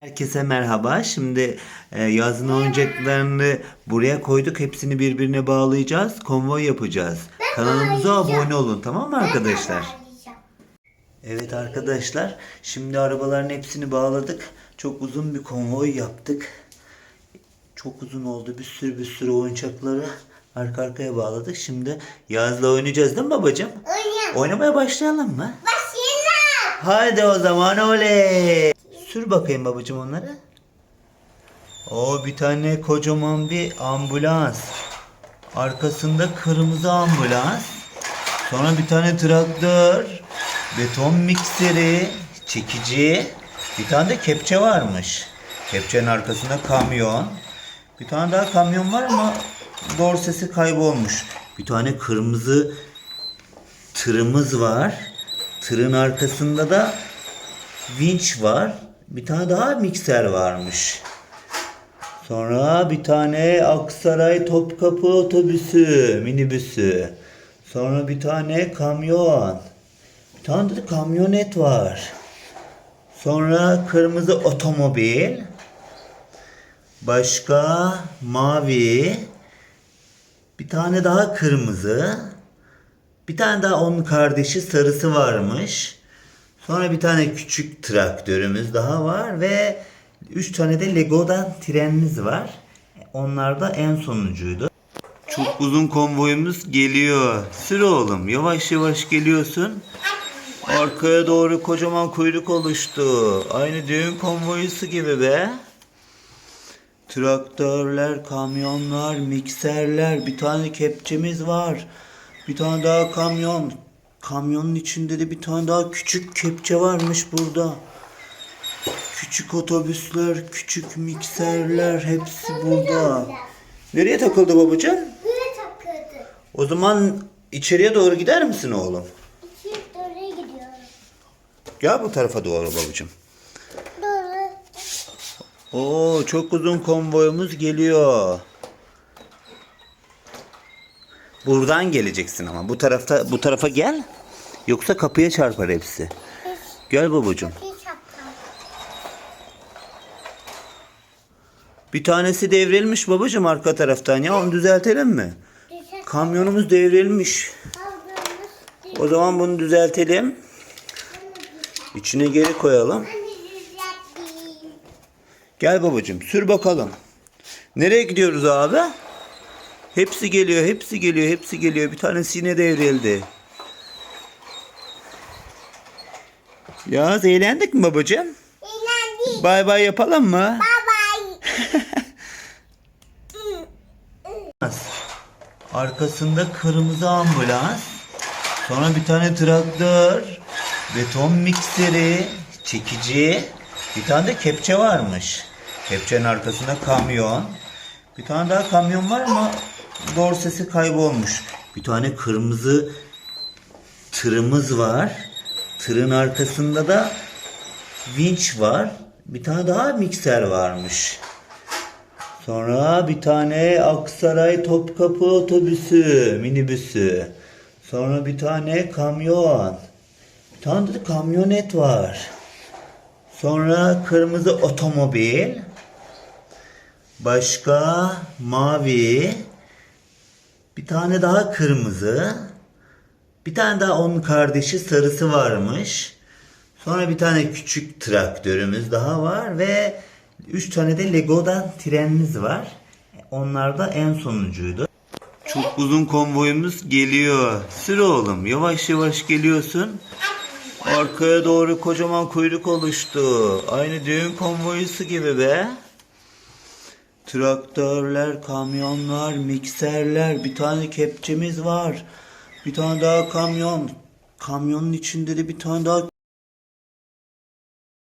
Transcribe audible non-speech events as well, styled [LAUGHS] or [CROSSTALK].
Herkese merhaba. Şimdi e, yazın oyuncaklarını buraya koyduk. Hepsini birbirine bağlayacağız. Konvoy yapacağız. Kanalımıza abone olun tamam mı arkadaşlar? Evet arkadaşlar. Şimdi arabaların hepsini bağladık. Çok uzun bir konvoy yaptık. Çok uzun oldu. Bir sürü bir sürü oyuncakları arka arkaya bağladık. Şimdi Yaz'la oynayacağız değil mi babacığım? Oynayalım. Oynamaya başlayalım mı? Başlayalım. Haydi o zaman oley. Sür bakayım babacığım onları. O bir tane kocaman bir ambulans. Arkasında kırmızı ambulans. Sonra bir tane traktör. Beton mikseri. Çekici. Bir tane de kepçe varmış. Kepçenin arkasında kamyon. Bir tane daha kamyon var ama dorsesi kaybolmuş. Bir tane kırmızı tırımız var. Tırın arkasında da vinç var. Bir tane daha mikser varmış. Sonra bir tane Aksaray Topkapı otobüsü, minibüsü. Sonra bir tane kamyon. Bir tane de kamyonet var. Sonra kırmızı otomobil. Başka mavi. Bir tane daha kırmızı. Bir tane daha onun kardeşi sarısı varmış. Sonra bir tane küçük traktörümüz daha var ve üç tane de Lego'dan trenimiz var. Onlar da en sonuncuydu. Çok uzun konvoyumuz geliyor. Sür oğlum. Yavaş yavaş geliyorsun. Arkaya doğru kocaman kuyruk oluştu. Aynı düğün konvoyusu gibi be. Traktörler, kamyonlar, mikserler, bir tane kepçemiz var. Bir tane daha kamyon. Kamyonun içinde de bir tane daha küçük kepçe varmış burada. Küçük otobüsler, küçük mikserler hepsi burada. Nereye takıldı babacığım? Buraya takıldı. O zaman içeriye doğru gider misin oğlum? İki doğru gidiyorum. Gel bu tarafa doğru babacığım. Doğru. Oo çok uzun konvoyumuz geliyor. Buradan geleceksin ama bu tarafta bu tarafa gel. Yoksa kapıya çarpar hepsi. Gel babacığım. Bir tanesi devrilmiş babacığım arka taraftan ya onu düzeltelim mi? Kamyonumuz devrilmiş. O zaman bunu düzeltelim. İçine geri koyalım. Gel babacığım sür bakalım. Nereye gidiyoruz abi? Hepsi geliyor, hepsi geliyor, hepsi geliyor. Bir tanesi yine devrildi. Ya eğlendik mi babacığım? Eğlendik. Bay bay yapalım mı? Bye bye. [LAUGHS] Arkasında kırmızı ambulans. Sonra bir tane traktör. Beton mikseri. Çekici. Bir tane de kepçe varmış. Kepçenin arkasında kamyon. Bir tane daha kamyon var ama dorsesi kaybolmuş. Bir tane kırmızı tırımız var. Tırın arkasında da vinç var. Bir tane daha mikser varmış. Sonra bir tane Aksaray Topkapı otobüsü, minibüsü. Sonra bir tane kamyon. Bir tane de kamyonet var. Sonra kırmızı otomobil. Başka mavi. Bir tane daha kırmızı. Bir tane daha onun kardeşi sarısı varmış. Sonra bir tane küçük traktörümüz daha var ve üç tane de Lego'dan trenimiz var. Onlar da en sonuncuydu. Çok uzun konvoyumuz geliyor. Sür oğlum. Yavaş yavaş geliyorsun. Arkaya doğru kocaman kuyruk oluştu. Aynı düğün konvoyusu gibi be. Traktörler, kamyonlar, mikserler, bir tane kepçemiz var. Bir tane daha kamyon. Kamyonun içinde de bir tane daha